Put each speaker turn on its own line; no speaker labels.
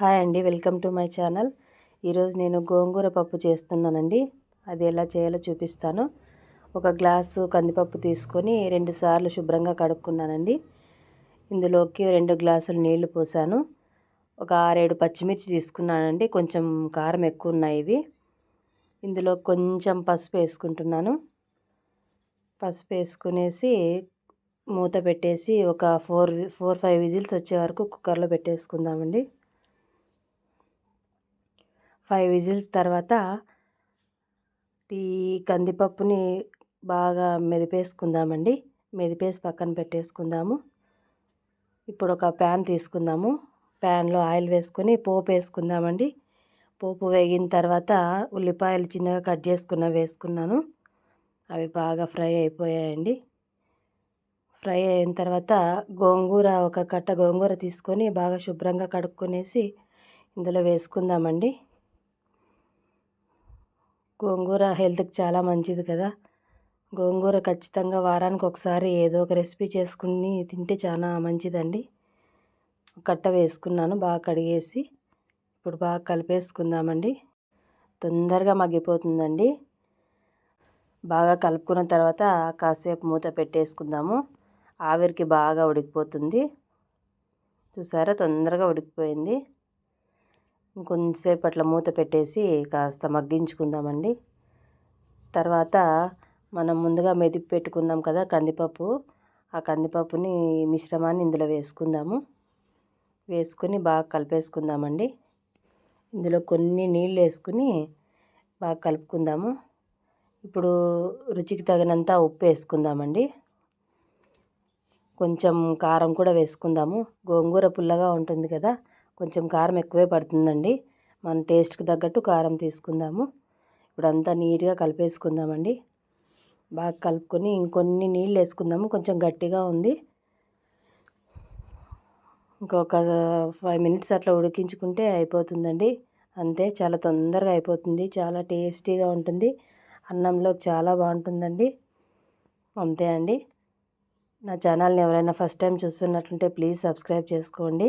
Hi అండి welcome to my channel. ఈరోజు నేను గోంగూర పప్పు చేస్తున్నానండి. అది ఎలా చేయాలో చూపిస్తాను. ఒక గ్లాసు కందిపప్పు తీసుకొని రెండు సార్లు శుభ్రంగా కడుక్కున్నానండి. ఇందులోకి రెండు గ్లాసులు నీళ్ళు పోసాను. ఒక ఆరేడు పచ్చిమిర్చి తీసుకున్నానండి. కొంచెం కారం ఎక్కువ ఉన్నాయి ఇవి. ఇందులో కొంచెం పసుపు వేసుకుంటున్నాను. పసుపు వేసుకునేసి మూత పెట్టేసి ఒక ఫోర్ ఫోర్ ఫైవ్ విజిల్స్ వచ్చే వరకు కుక్కర్లో పెట్టేసుకుందామండి. ఫైవ్ విజిల్స్ తర్వాత ఈ కందిపప్పుని బాగా మెదిపేసుకుందామండి. మెదిపేసి పక్కన పెట్టేసుకుందాము. ఇప్పుడు ఒక ప్యాన్ తీసుకుందాము. ప్యాన్లో ఆయిల్ వేసుకొని పోపు వేసుకుందామండి. పోపు వేగిన తర్వాత ఉల్లిపాయలు చిన్నగా కట్ చేసుకున్న వేసుకున్నాను. అవి బాగా ఫ్రై అయిపోయాయండి. ఫ్రై అయిన తర్వాత గోంగూర ఒక కట్ట గోంగూర తీసుకొని బాగా శుభ్రంగా కడుక్కునేసి ఇందులో వేసుకుందామండి. గోంగూర హెల్త్కి చాలా మంచిది కదా. గోంగూర ఖచ్చితంగా వారానికి ఒకసారి ఏదో ఒక రెసిపీ చేసుకుని తింటే చాలా మంచిదండి. కట్ట వేసుకున్నాను బాగా కడిగేసి ఇప్పుడు బాగా కలిపేసుకుందామండి. తొందరగా మగ్గిపోతుందండి. బాగా కలుపుకున్న తర్వాత కాసేపు మూత పెట్టేసుకుందాము. ఆవిరికి బాగా ఉడికిపోతుంది. చూసారా? తొందరగా ఉడికిపోయింది. కొంచెంసేపు అట్లా మూత పెట్టేసి కాస్త మగ్గించుకుందామండి. తర్వాత మనం ముందుగా మెదిపి పెట్టుకున్నాం కదా కందిపప్పు. ఆ కందిపప్పుని మిశ్రమాన్ని ఇందులో వేసుకుందాము. వేసుకుని బాగా కలిపేసుకుందామండి. ఇందులో కొన్ని నీళ్ళు వేసుకుని బాగా కలుపుకుందాము. ఇప్పుడు రుచికి తగినంత ఉప్పు వేసుకుందామండి. కొంచెం కారం కూడా వేసుకుందాము. గోంగూర పుల్లగా ఉంటుంది కదా కొంచెం కారం ఎక్కువే పడుతుందండి. మన టేస్ట్కి తగ్గట్టు కారం తీసుకుందాము. ఇప్పుడు అంతా నీట్గా కలిపేసుకుందామండి. బాగా కలుపుకొని ఇంకొన్ని నీళ్ళు వేసుకుందాము. కొంచెం గట్టిగా ఉంది. ఇంకొక ఫైవ్ మినిట్స్ అట్లా ఉడికించుకుంటే అయిపోతుందండి. అంతే చాలా తొందరగా అయిపోతుంది. చాలా టేస్టీగా ఉంటుంది. అన్నంలో చాలా బాగుంటుందండి. అంతే అండి. నా ఛానల్ని ఎవరైనా ఫస్ట్ టైం చూస్తున్నట్లుంటే ప్లీజ్ సబ్స్క్రైబ్ చేసుకోండి.